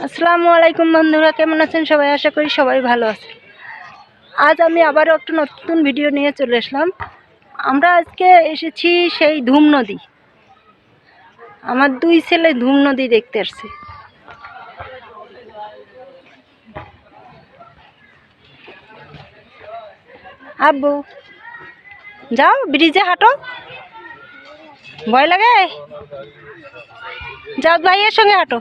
আসসালামু আলাইকুম বন্ধুরা, কেমন আছেন সবাই? আশা করি সবাই ভালো আছে আজ আমি আবারও একটা নতুন ভিডিও নিয়ে চলে আসলাম। আমরা আজকে এসেছি সেই ধুম নদী। আমার দুই ছেলে ধুম নদী দেখতে আসছে। আব্বু, যাও, ব্রিজে হাঁটো। ভয় লাগে? যাও, ভাইয়ের সঙ্গে হাঁটো।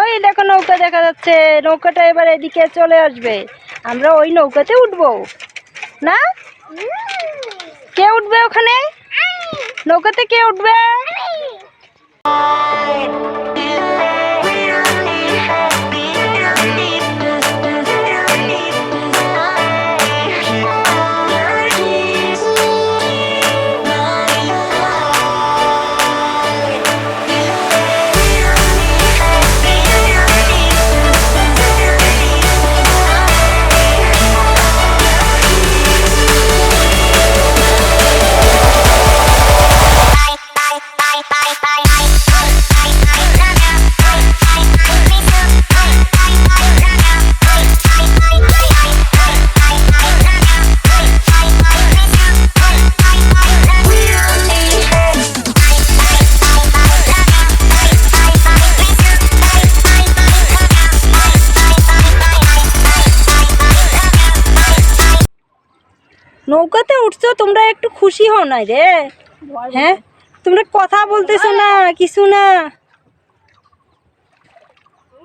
ওই দেখো নৌকা দেখা যাচ্ছে। নৌকাটা এবার এদিকে চলে আসবে। আমরা ওই নৌকাতে উঠবো। না? কে উঠবে ওখানে? নৌকাতে কে উঠবে? নৌকাতে উঠছো তোমরা একটু খুশি হও নাই রে। হ্যাঁ? তোমরা কথা বলতেছো না কিছু না।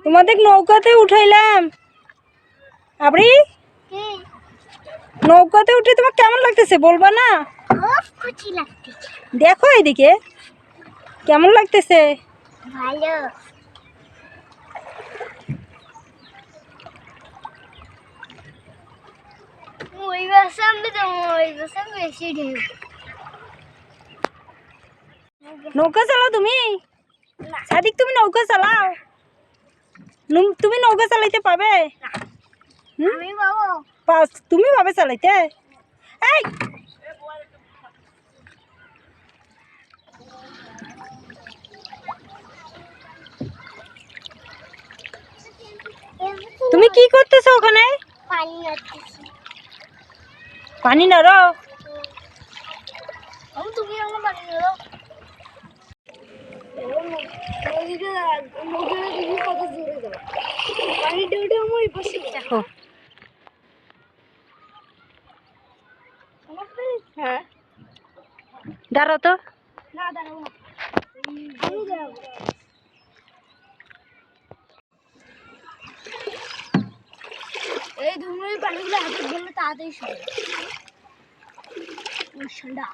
তোমাদের নৌকাতে উঠাইলাম। আপনি নৌকাতে উঠে তোমার কেমন লাগতেছে বলবা না? দেখো এদিকে কেমন লাগতেছে? ভালো ওই বাসাম তো ওই বাসাম বেশি ঢেউ নৌকা চালাও। তুমি সাদিক তুমি নৌকা চালাও তুমি নৌকা চালাইতে পাবে। পাস তুমি পাবে চালাইতে? এই! তুমি কি করতেছো ওখানে? পানি পানি নাড়ো আমি তুমি আমার পানি আমার এই দেখো। হ্যাঁ। দাঁড়াও তো। না দাঁড়াবো না আমি যাব এই ধুমুর পানিগুলো হাতে ধরলে তাড়াতাড়ি সরে ঠান্ডা।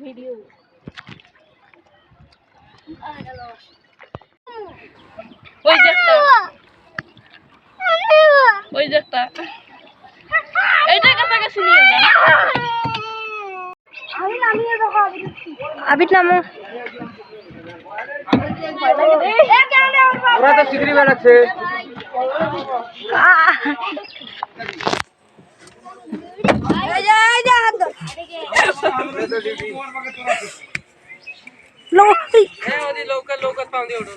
ভিডিও। ওই যে একটা। ওই যে একটা। কাছাকাছি নিয়ে যা আমি নামিয়ে দেখো আমি নামো ওরা তো চিকরি বেড়াচ্ছে লৌকা লৌকা। উঠো